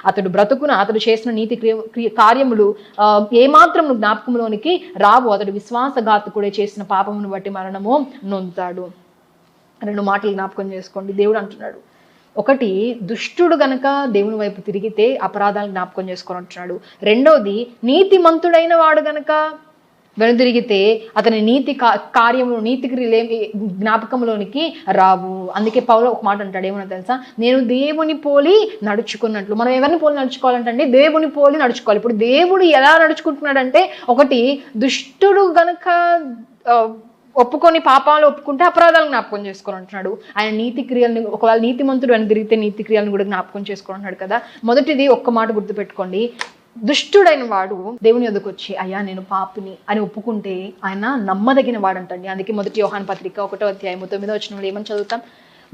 అతడు బ్రతుకున అతడు చేసిన నీతి క్రియ కార్యములు ఆ, ఏమాత్రం జ్ఞాపకంలోనికి రావు. అతడు విశ్వాసఘాతకుడే చేసిన పాపమును బట్టి మరణము నొందుతాడు. రెండు మాటలు జ్ఞాపకం చేసుకోండి. దేవుడు అంటున్నాడు. ఒకటి దుష్టుడు గనక దేవుని వైపు తిరిగితే అపరాధాలు జ్ఞాపకం చేసుకొని అంటున్నాడు రెండోది నీతిమంతుడైన వాడు గనక వెనుదిరిగితే అతని నీతి కా కార్యము నీతికి క్రియలే జ్ఞాపకంలోనికి రావు. అందుకే పౌలో ఒక మాట అంటాడు ఏమన్నా తెలుసా? నేను దేవుని పోలి నడుచుకున్నట్లు. మనం ఎవరిని పోలి నడుచుకోవాలంటే దేవుని పోలి నడుచుకోవాలి. ఇప్పుడు దేవుడు ఎలా నడుచుకుంటున్నాడంటే ఒకటి దుష్టుడు గనక ఒప్పుకొని పాపాలు ఒప్పుకుంటే అపరాధాలు జ్ఞాపకం చేసుకొని అంటున్నాడు ఆయన నీతి క్రియల్ని ఒకవేళ నీతిమంతుడు అని తిరిగితే నీతి క్రియలను కూడా జ్ఞాపకం చేసుకొని అంటున్నాడు కదా. మొదటిది ఒక్క మాట గుర్తుపెట్టుకోండి. దుష్టుడైన వాడు దేవుని ఎదుకు వచ్చి అయ్యా నేను పాపిని అని ఒప్పుకుంటే ఆయన నమ్మదగిన వాడంటండి. అందుకే మొదటి యోహాన్ పత్రిక ఒకటో అధ్యాయం తొమ్మిదో వచ్చిన ఏమని చదువుతాం?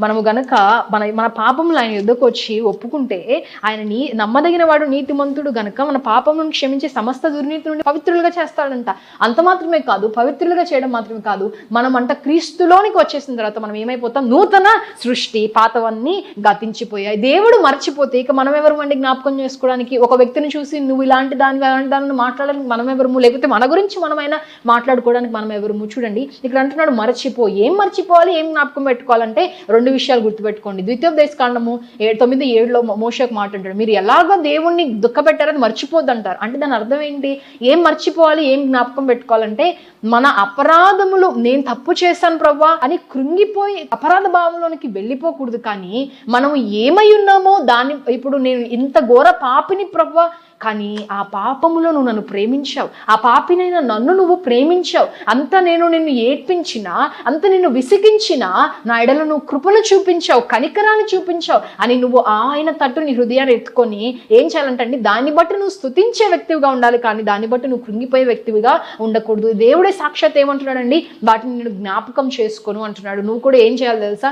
మనము గనక మన మన పాపములు ఆయన యుద్ధకు వచ్చి ఒప్పుకుంటే ఆయన నీ నమ్మదగిన వాడు నీతిమంతుడు గనక మన పాపములను క్షమించి సమస్త దుర్నీతి నుండి పవిత్రులుగా చేస్తాడంట. అంత మాత్రమే కాదు పవిత్రులుగా చేయడం మాత్రమే కాదు మనం అంట క్రీస్తులోనికి వచ్చేసిన తర్వాత మనం ఏమైపోతాం? నూతన సృష్టి పాతవన్నీ గతించిపోయాయి. దేవుడు మర్చిపోతే ఇక మనం ఎవరు అండి జ్ఞాపకం చేసుకోవడానికి? ఒక వ్యక్తిని చూసి నువ్వు ఇలాంటి దాని అలాంటి దానిని మాట్లాడడానికి మనం ఎవరము? లేకపోతే మన గురించి మనమైనా మాట్లాడుకోవడానికి మనం ఎవరము? చూడండి ఇక్కడ అంటున్నాడు మర్చిపో. ఏం మర్చిపోవాలి? ఏం జ్ఞాపకం పెట్టుకోవాలంటే రెండు విషయాలు గుర్తుపెట్టుకోండి. ద్వితీయోపదేశ కాండము ఏడు తొమ్మిది ఏడులో మోషకు మాట అంటాడు మీరు ఎలాగో దేవుణ్ణి దుఃఖపెట్టారని మర్చిపోద్దు అంటారు అంటే దాని అర్థం ఏంటి? ఏం మర్చిపోవాలి? ఏం జ్ఞాపకం పెట్టుకోవాలంటే మన అపరాధములు నేను తప్పు చేశాను ప్రవ్వా అని కృంగిపోయి అపరాధ భావంలోనికి వెళ్ళిపోకూడదు కానీ మనం ఏమై ఉన్నామో దాన్ని ఇప్పుడు నేను ఇంత ఘోర పాపిని ప్రవ్వా కానీ ఆ పాపములో నువ్వు నన్ను ప్రేమించావు. ఆ పాపినైనా నన్ను నువ్వు ప్రేమించావు. అంత నేను నిన్ను ఏడ్పించినా అంత నిన్ను విసిగించినా నా ఎడల నువ్వు కృపను చూపించావు కనికరాన్ని చూపించావు అని నువ్వు ఆయన తట్టు నీ హృదయాన్ని ఎత్తుకొని ఏం చేయాలంటే దాన్ని బట్టి నువ్వు స్థుతించే వ్యక్తివిగా ఉండాలి కానీ దాన్ని బట్టి నువ్వు కృంగిపోయే వ్యక్తివిగా ఉండకూడదు. దేవుడే సాక్షాత్ ఏమంటున్నాడండి వాటిని నేను జ్ఞాపకం చేసుకోను అంటున్నాడు. నువ్వు కూడా ఏం చేయాలి తెలుసా?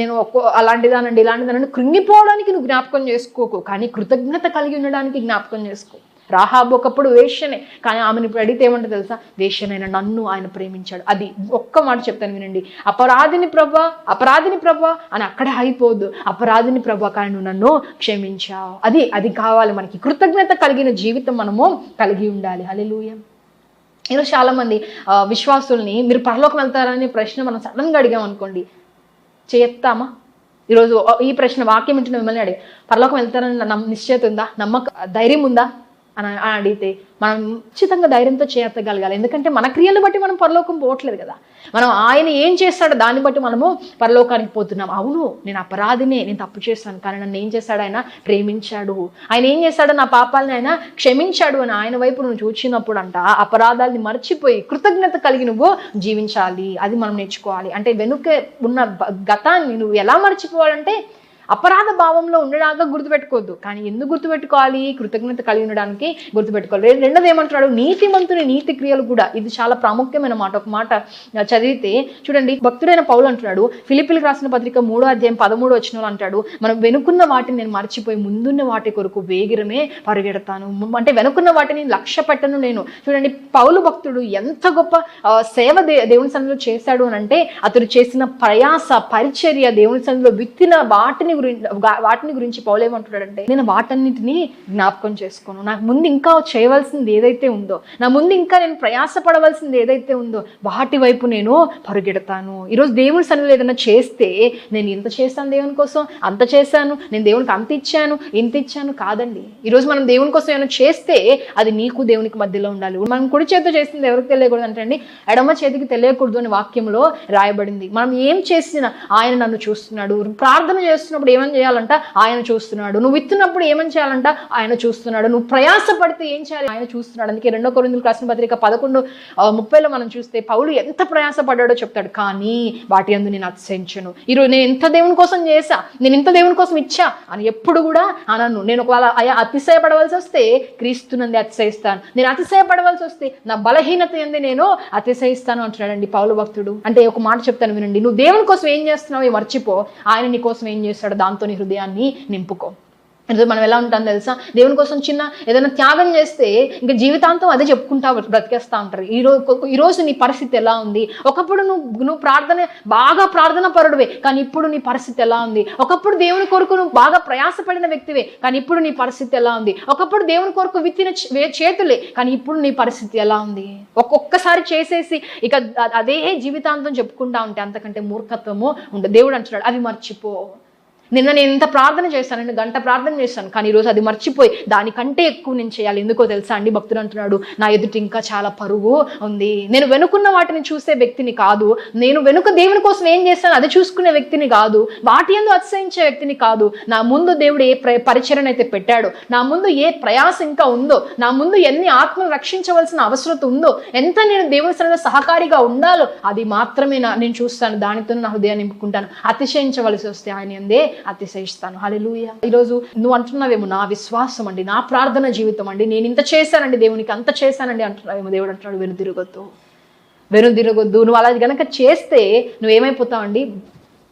నేను ఒక్కో అలాంటిదానండి ఇలాంటిదానండి కృంగిపోవడానికి నువ్వు జ్ఞాపకం చేసుకోకు. కానీ కృతజ్ఞత కలిగి ఉండడానికి జ్ఞాపకం చేసుకో. రాహాబ్ ఒకప్పుడు వేష్యనే కానీ ఆమెను ఇప్పుడు అడిగితే ఏమంటే తెలుసా? వేష్యనైన నన్ను ఆయన ప్రేమించాడు. అది ఒక్క మాట చెప్తాను వినండి. అపరాధిని ప్రభ అపరాధిని ప్రభ అని అక్కడే అయిపోద్దు అపరాధిని ప్రభ కానీ నువ్వు నన్ను క్షమించావు. అది అది కావాలి మనకి. కృతజ్ఞత కలిగిన జీవితం మనము కలిగి ఉండాలి. హల్లెలూయా. ఈరోజు చాలామంది విశ్వాసుల్ని మీరు పరలోకం వెళ్తారనే ప్రశ్న మనం సడన్గా అడిగాం అనుకోండి చేస్తామా? ఈరోజు ఈ ప్రశ్న వాక్యం ఇంటిని మిమ్మల్ని అడిగి పరలోకం వెళ్తారని నమ్మ నిశ్చయత ఉందా? నమ్మక ధైర్యం ఉందా? అని అని అడిగితే మనం ఖచ్చితంగా ధైర్యంతో చేయగలగాలి. ఎందుకంటే మన క్రియలు బట్టి మనం పరలోకం పోవట్లేదు కదా. మనం ఆయన ఏం చేస్తాడో దాన్ని బట్టి మనము పరలోకానికి పోతున్నాం. అవును నేను అపరాధినే నేను తప్పు చేస్తాను కానీ నన్ను ఏం చేస్తాడు ఆయన? ప్రేమించాడు. ఆయన ఏం చేస్తాడో నా పాపాలని ఆయన క్షమించాడు అని ఆయన వైపు నువ్వు చూచినప్పుడు అంట అపరాధాలని మర్చిపోయి కృతజ్ఞత కలిగి నువ్వు జీవించాలి. అది మనం నేర్చుకోవాలి. అంటే వెనుక ఉన్న గతాన్ని నువ్వు ఎలా మర్చిపోవాలంటే అపరాధ భావంలో ఉండడాగా గుర్తుపెట్టుకోవద్దు. కానీ ఎందుకు గుర్తుపెట్టుకోవాలి? కృతజ్ఞత కలిగి ఉండడానికి గుర్తుపెట్టుకోవాలి. రెండోది ఏమంటున్నాడు? నీతిమంతుని నీతి క్రియలు కూడా. ఇది చాలా ప్రాముఖ్యమైన మాట. ఒక మాట చదివితే చూడండి భక్తుడైన పౌలు అంటున్నాడు ఫిలిపిల్కి రాసిన పత్రిక మూడో అధ్యాయం పదమూడు వచ్చిన అంటాడు మనం వెనుకున్న వాటిని నేను మర్చిపోయి ముందున్న వాటి కొరకు వేగిరమే పరిగెడతాను. అంటే వెనుకున్న వాటిని లక్ష్య పెట్టను నేను. చూడండి పౌలు భక్తుడు ఎంత గొప్ప సేవ దే దేవుని సన్నిధిలో చేశాడు అని అంటే అతడు చేసిన ప్రయాస పరిచర్య దేవుని సన్నిధిలో విత్తిన వాటిని గురించి వాటిని గురించి పౌలు ఏమంటున్నాడంటే నేను వాటన్నిటిని జ్ఞాపకం చేసుకోను. నాకు ముందు ఇంకా చేయవలసింది ఏదైతే ఉందో నా ముందు ఇంకా నేను ప్రయాసపడవలసింది ఏదైతే ఉందో వాటి వైపు నేను పరుగెడతాను. ఈరోజు దేవుని సన్నిధిలో ఏదైనా చేస్తే నేను ఇంత చేస్తాను దేవుని కోసం అంత చేశాను నేను దేవునికి అంత ఇచ్చాను ఇంత ఇచ్చాను కాదండి. ఈరోజు మనం దేవుని కోసం ఏమైనా చేస్తే అది నీకు దేవునికి మధ్యలో ఉండాలి. మనం కుడి చేతితో చేసింది ఎవరికి తెలియకూడదు అంటే అండి ఎడమ చేతికి తెలియకూడదు అని వాక్యంలో రాయబడింది. మనం ఏం చేసినా ఆయన నన్ను చూస్తున్నాడు ప్రార్థన చేస్తున్నప్పుడు ఏమని చేయాలంట? ఆయన చూస్తున్నాడు. నువ్వు విత్తున్నప్పుడు ఏమని చేయాలంట? ఆయన చూస్తున్నాడు. నువ్వు ప్రయాసపడితే ఏం చేయాలి? ఆయన చూస్తున్నాడు. అందుకే రెండో కొరిందులు రాసిన పత్రిక పదకొండు ముప్పైలో మనం చూస్తే పౌలు ఎంత ప్రయాసపడ్డాడో చెప్తాడు. కానీ వాటి అందు నేను అతిశయించను. ఈరోజు నేను ఎంత దేవుని కోసం చేశా. నేను ఇంత దేవుని కోసం ఇచ్చా. అని ఎప్పుడు కూడా అనను నేను ఒకవేళ అయా అతిశయపడవలసి వస్తే క్రీస్తునంది అతిశయిస్తాను. నేను అతిశయపడవలసి వస్తే నా బలహీనత ఎందు నేను అతిశయిస్తాను. అంటున్నాడండి పౌలు భక్తుడు. అంటే ఒక మాట చెప్తాను వినండి. నువ్వు దేవుని కోసం ఏం చేస్తున్నావు ఇవి మర్చిపో. ఆయన నీ కోసం ఏం చేస్తాడు దాంతో నీ హృదయాన్ని నింపుకో. ఈరోజు మనం ఎలా ఉంటాం తెలుసా? దేవుని కోసం చిన్న ఏదైనా త్యాగం చేస్తే ఇంకా జీవితాంతం అదే చెప్పుకుంటా బ్రతికేస్తా ఉంటారు. ఈ రోజు ఈ రోజు నీ పరిస్థితి ఎలా ఉంది? ఒకప్పుడు నువ్వు నువ్వు ప్రార్థన బాగా ప్రార్థన పరుడువే కానీ ఇప్పుడు నీ పరిస్థితి ఎలా ఉంది? ఒకప్పుడు దేవుని కొరకు నువ్వు బాగా ప్రయాసపడిన వ్యక్తివే కానీ ఇప్పుడు నీ పరిస్థితి ఎలా ఉంది? ఒకప్పుడు దేవుని కొరకు విత్తిన చేతులే కానీ ఇప్పుడు నీ పరిస్థితి ఎలా ఉంది? ఒక్కొక్కసారి చేసేసి ఇక అదే జీవితాంతం చెప్పుకుంటా ఉంటే అంతకంటే మూర్ఖత్వము ఉండదు. దేవుడు అంటున్నాడు అవి మర్చిపో. నిన్న నేను ఇంత ప్రార్థన చేశాను నేను గంట ప్రార్థన చేశాను కానీ ఈరోజు అది మర్చిపోయి దానికంటే ఎక్కువ నేను చేయాలి. ఎందుకో తెలుసా అండి? భక్తుడు అంటున్నాడు నా ఎదుటి ఇంకా చాలా పరుగు ఉంది. నేను వెనుకున్న వాటిని చూసే వ్యక్తిని కాదు. నేను వెనుక దేవుని కోసం ఏం చేస్తాను? అది చూసుకునే వ్యక్తిని కాదు. వాటి ఎందు అతిశయించే వ్యక్తిని కాదు. నా ముందు దేవుడు ఏ ప్ర పరిచరణ అయితే పెట్టాడో నా ముందు ఏ ప్రయాస ఇంకా ఉందో నా ముందు ఎన్ని ఆత్మలు రక్షించవలసిన అవసరం ఉందో ఎంత నేను దేవుని సరైన సహకారిగా ఉండాలో అది మాత్రమే నా నేను చూస్తాను. దానితో నా హృదయాన్ని నింపుకుంటాను. అతిశయించవలసి వస్తే ఆయన ఎందే అతిశయిస్తాను హల్లెలూయా. ఈరోజు నువ్వు అంటున్నావేమో నా విశ్వాసం అండి నా ప్రార్థన జీవితం అండి. నేను ఇంత చేశానండి దేవునికి అంత చేశానండి అంటున్నావేమో దేవుడు అంటున్నాడు వెనుదిరగొద్దు వెనుదిరగొద్దు నువ్వు అలా గనక చేస్తే నువ్వేమైపోతావండి?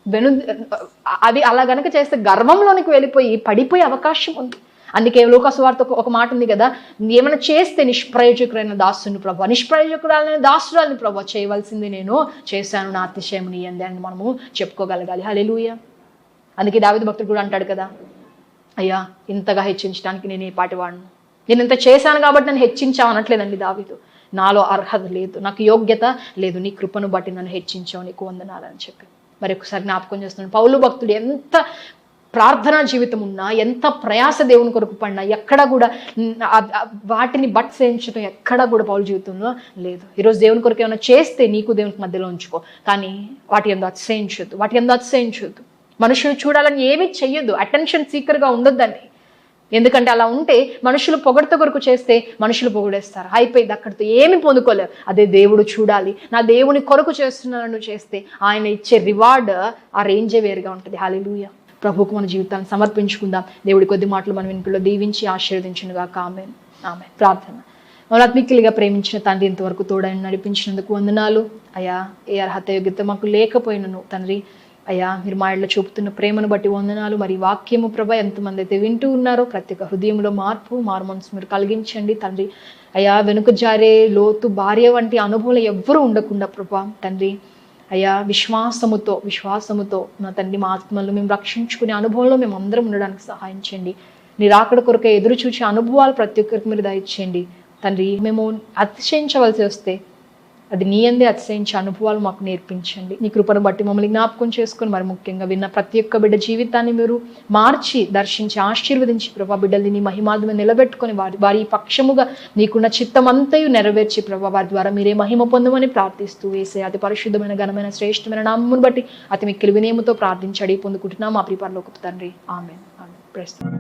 వెను అది అలా గనక చేస్తే గర్వంలోనికి వెళ్ళిపోయి పడిపోయే అవకాశం ఉంది. అందుకే లోకస్వార్త ఒక మాట ఉంది కదా ఏమైనా చేస్తే నిష్ప్రయోజకుడైన దాసుని ప్రభు నిష్ప్రయోజకురాలైన దాసురాలని ప్రభు చేయవలసింది నేను చేశాను నా అతిశయం నీ అంది అని మనము చెప్పుకోగలగాలి. హల్లెలూయా. అందుకే దావిద భక్తుడు కూడా అంటాడు కదా అయ్యా ఇంతగా హెచ్చించడానికి నేను ఏ పాటి వాడను. నేను ఇంత చేశాను కాబట్టి నన్ను హెచ్చించావు అనట్లేదండి దావిదు. నాలో అర్హత లేదు నాకు యోగ్యత లేదు నీ కృపను బట్టి నన్ను హెచ్చించావు నీకు వందనాలని చెప్పి. మరి ఒకసారి జ్ఞాపకం చేస్తున్నాను. పౌలు భక్తుడు ఎంత ప్రార్థనా జీవితం ఉన్నా ఎంత ప్రయాస దేవుని కొరకు పడినా ఎక్కడ కూడా వాటిని బట్ సేయించడం ఎక్కడ కూడా పౌలు జీవితంలో లేదు. ఈరోజు దేవుని కొరకు ఏమైనా చేస్తే నీకు దేవునికి మధ్యలో ఉంచుకో. కానీ వాటి ఎందు అతిశయించొద్దు వాటి ఎందు అతిశయించొద్దు. మనుషులు చూడాలని ఏమీ చెయ్యొద్దు. అటెన్షన్ సీకర్గా ఉండొద్దండి. ఎందుకంటే అలా ఉంటే మనుషులు పొగడత కొరకు చేస్తే మనుషులు పొగిడేస్తారు. అయిపోయింది అక్కడితో ఏమి పొందుకోలేవు అదే దేవుడు చూడాలి. నా దేవుని కొరకు చేస్తున్నాను చేస్తే ఆయన ఇచ్చే రివార్డ్ ఆ రేంజే వేరుగా ఉంటుంది. హాలిలూయ ప్రభుకు మన జీవితాన్ని సమర్పించుకుందాం. దేవుడి కొద్ది మాటలు మనం ఇంట్లో దీవించి ఆశీర్వదించినగా ఆమె ఆమె ప్రార్థన. మౌనాత్మికులుగా ప్రేమించిన తండ్రి ఇంతవరకు తోడని నడిపించినందుకు వందనాలు. అయా ఏ అర్హత యోగ్యత మాకు లేకపోయినను తండ్రి అయ్యా మీరు మా ఇళ్ళ చూపుతున్న ప్రేమను బట్టి వందనాలు. మరి వాక్యము ప్రభ ఎంతమంది అయితే వింటూ ఉన్నారో ప్రతి ఒక్క హృదయంలో మార్పు మారు మనసు మీరు కలిగించండి. తండ్రి అయ్యా వెనుక జారే లోతు భార్య వంటి అనుభవాలు ఎవ్వరూ ఉండకుండా ప్రభా తండ్రి అయ్యా విశ్వాసముతో విశ్వాసముతో నా తండ్రి మా ఆత్మలను మేము రక్షించుకునే అనుభవంలో మేము అందరం ఉండడానికి సహాయం చేయండి. నీ రాకడ కొరకే ఎదురు చూసే అనుభవాలు ప్రతి ఒక్కరికి మీరు దయచేయండి. తండ్రి మేము అతిశయించవలసి వస్తే అది నీ అందే అతిశయించే అనుభవాలు మాకు నేర్పించండి. నీ కృపను బట్టి మమ్మల్ని జ్ఞాపకం చేసుకొని మరి ముఖ్యంగా విన్న ప్రతి ఒక్క బిడ్డ జీవితాన్ని మీరు మార్చి దర్శించి ఆశీర్వదించి ప్రభా బిడ్డల్ని నీ మహిమాధమే నిలబెట్టుకొని వారి వారి పక్షముగా నీకున్న చిత్తమంతయు నెరవేర్చి ప్రభా వారి ద్వారా మీరే మహిమ పొందమని ప్రార్థిస్తూ వేసే అతి పరిశుద్ధమైన ఘనమైన శ్రేష్టమైన నామమును బట్టి అతి మిక్కిలి వినేముతో ప్రార్థించి అడిగి పొందుకుంటున్నాం మా ప్రిపర్లోకి తండ్రి. ఆమె ఆమె ప్రస్తుతం